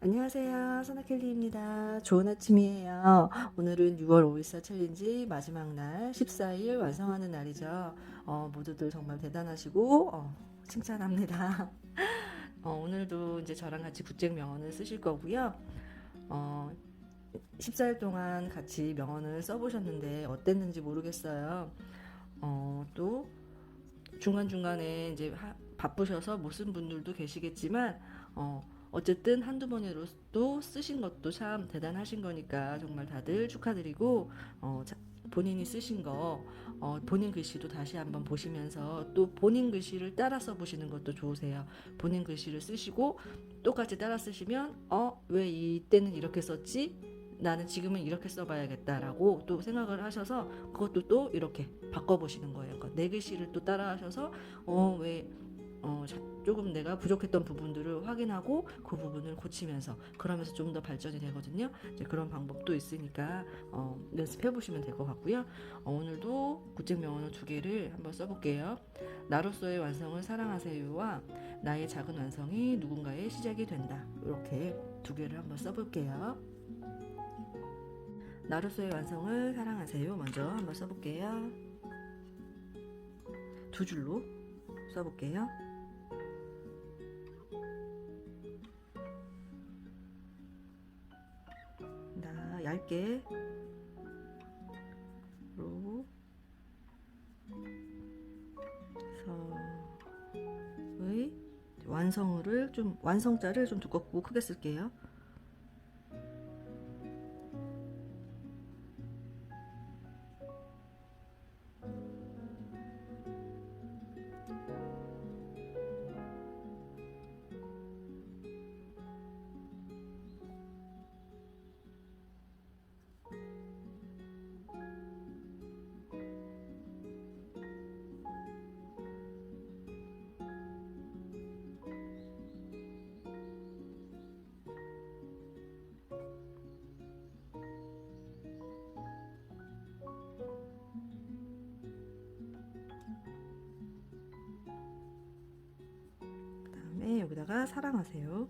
안녕하세요. 선아켈리입니다. 좋은 아침이에요. 오늘은 6월 5일사 챌린지 마지막 날 14일 완성하는 날이죠. 어, 모두들 정말 대단하시고 어, 칭찬합니다. 어, 오늘도 이제 저랑 같이 국제 명언을 쓰실 거고요. 어, 14일 동안 같이 명언을 써보셨는데 어땠는지 모르겠어요. 어, 또 중간중간에 이제 하- 바쁘셔서 못 쓴 분들도 계시겠지만 어, 어쨌든 한두 번으로도 쓰신 것도 참 대단하신 거니까 정말 다들 축하드리고 어, 자- 본인이 쓰신 거 어, 본인 글씨도 다시 한번 보시면서 또 본인 글씨를 따라 써 보시는 것도 좋으세요. 본인 글씨를 쓰시고 똑같이 따라 쓰시면 어 왜 이때는 이렇게 썼지? 나는 지금은 이렇게 써봐야겠다라고 또 생각을 하셔서 그것도 또 이렇게 바꿔보시는 거예요. 그러니까 내 글씨를 또 따라 하셔서 어왜 어, 자- 조금 내가 부족했던 부분들을 확인하고 그 부분을 고치면서 그러면서 좀 더 발전이 되거든요. 이제 그런 방법도 있으니까 어, 연습해 보시면 될 것 같고요. 어, 오늘도 구책 명언어 두 개를 한번 써볼게요. 나로서의 완성을 사랑하세요와 나의 작은 완성이 누군가의 시작이 된다. 이렇게 두 개를 한번 써볼게요. 나로서의 완성을 사랑하세요. 먼저 한번 써볼게요. 두 줄로 써볼게요. 얇게. 로. 서의. 완성을 좀 완성자를 좀 두껍고 크게 쓸게요. 사랑하세요.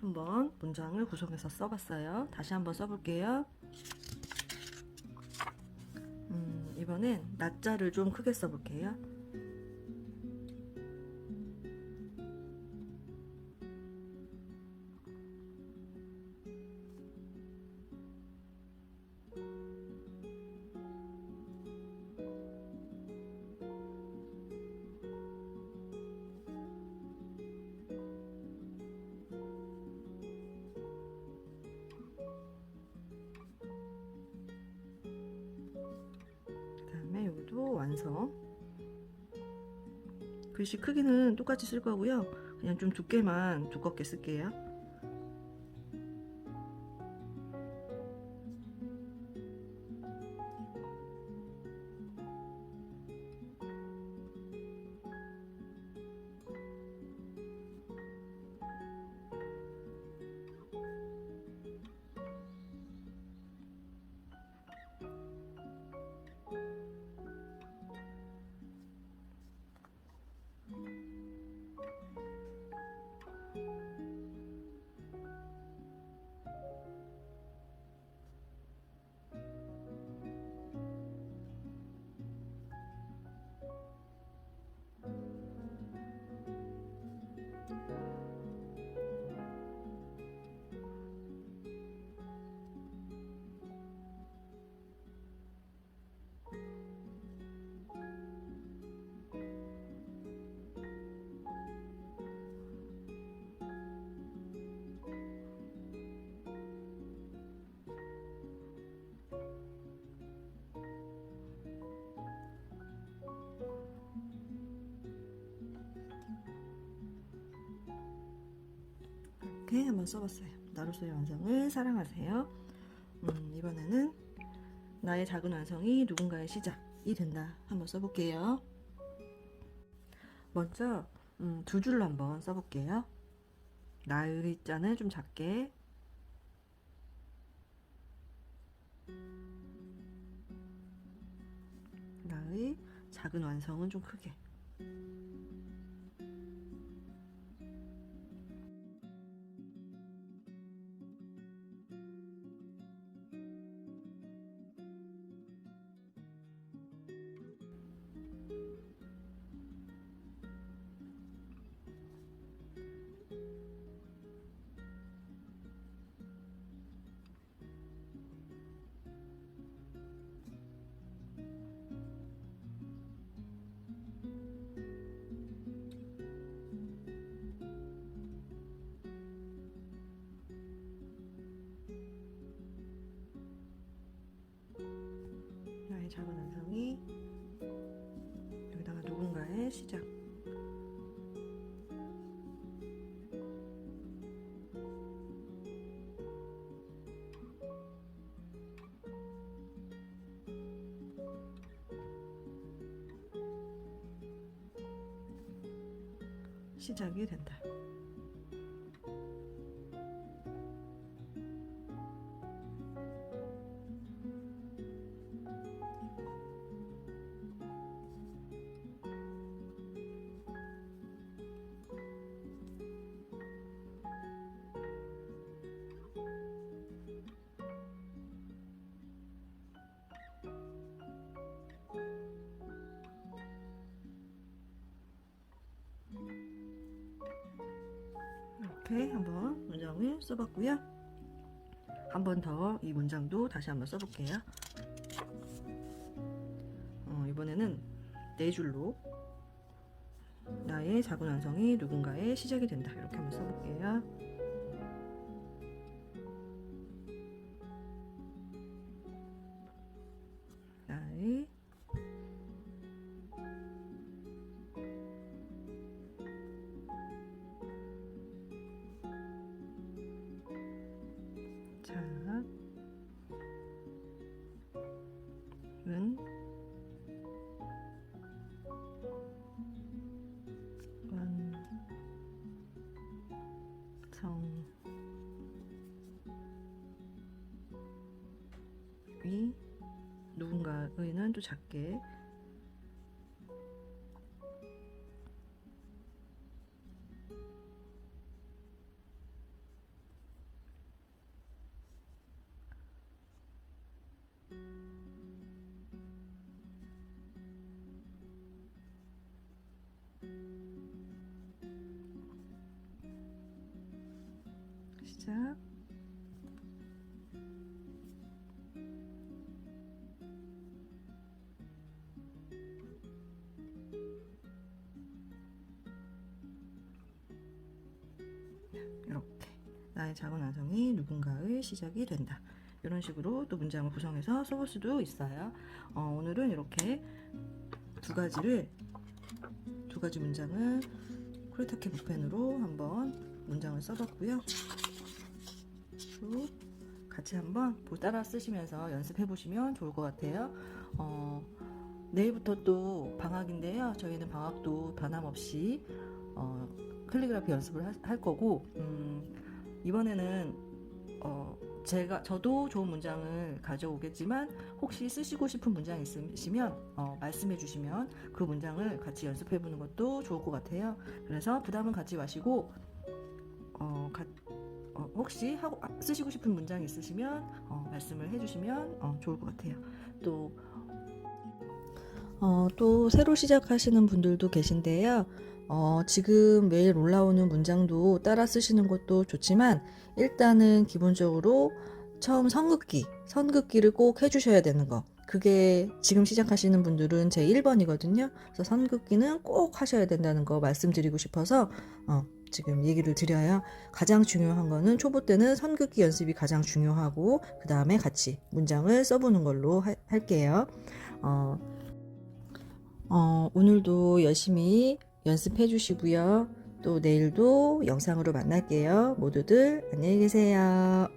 한번 문장을 구성해서 써봤어요. 다시 한번 써볼게요. 음, 이번엔 낮자를 좀 크게 써볼게요. 완성. 글씨 크기는 똑같이 쓸 거고요. 그냥 좀 두께만 두껍게 쓸게요. 이렇게 한번 써봤어요. 나로서의 완성을 사랑하세요. 음, 이번에는 나의 작은 완성이 누군가의 시작이 된다. 한번 써볼게요. 먼저 음, 두 줄로 한번 써볼게요. 나의 자는 좀 작게 나의 작은 완성은 좀 크게 작은 완성이 여기다가 누군가의 시작 시작이 된다. 이렇게 한번 문장을 써봤고요. 한 번 더 이 문장도 다시 한번 써볼게요. 어, 이번에는 네 줄로 나의 작은 완성이 누군가의 시작이 된다. 이렇게 한번 써볼게요. 나의 이 누군가의는 또 작게 나의 작은 완성이 누군가의 시작이 된다. 이런 식으로 또 문장을 구성해서 써볼 수도 있어요. 어, 오늘은 이렇게 두 가지를 두 가지 문장을 크레타케 붓펜으로 한번 문장을 써봤고요. 또 같이 한번 보- 따라 쓰시면서 연습해 보시면 좋을 것 같아요. 어, 내일부터 또 방학인데요. 저희는 방학도 변함없이 어, 캘리그라피 연습을 하- 할 거고 음, 이번에는 어, 제가 저도 좋은 문장을 가져오겠지만 혹시 쓰시고 싶은 문장 있으시면 어, 말씀해 주시면 그 문장을 같이 연습해 보는 것도 좋을 것 같아요. 그래서 부담은 갖지 마시고 어, 가- 어, 혹시 하고 아, 쓰시고 싶은 문장 있으시면 어, 말씀을 해주시면 어, 좋을 것 같아요. 또 어, 또 새로 시작하시는 분들도 계신데요. 어, 지금 매일 올라오는 문장도 따라 쓰시는 것도 좋지만 일단은 기본적으로 처음 선긋기, 선긋기를 꼭 해주셔야 되는 거. 그게 지금 시작하시는 분들은 제 1번이거든요. 그래서 선긋기는 꼭 하셔야 된다는 거 말씀드리고 싶어서 어, 지금 얘기를 드려요. 가장 중요한 거는 초보 때는 선긋기 연습이 가장 중요하고 그 다음에 같이 문장을 써보는 걸로 하- 할게요. 어, 어, 오늘도 열심히 연습해 주시고요. 또 내일도 영상으로 만날게요. 모두들 안녕히 계세요.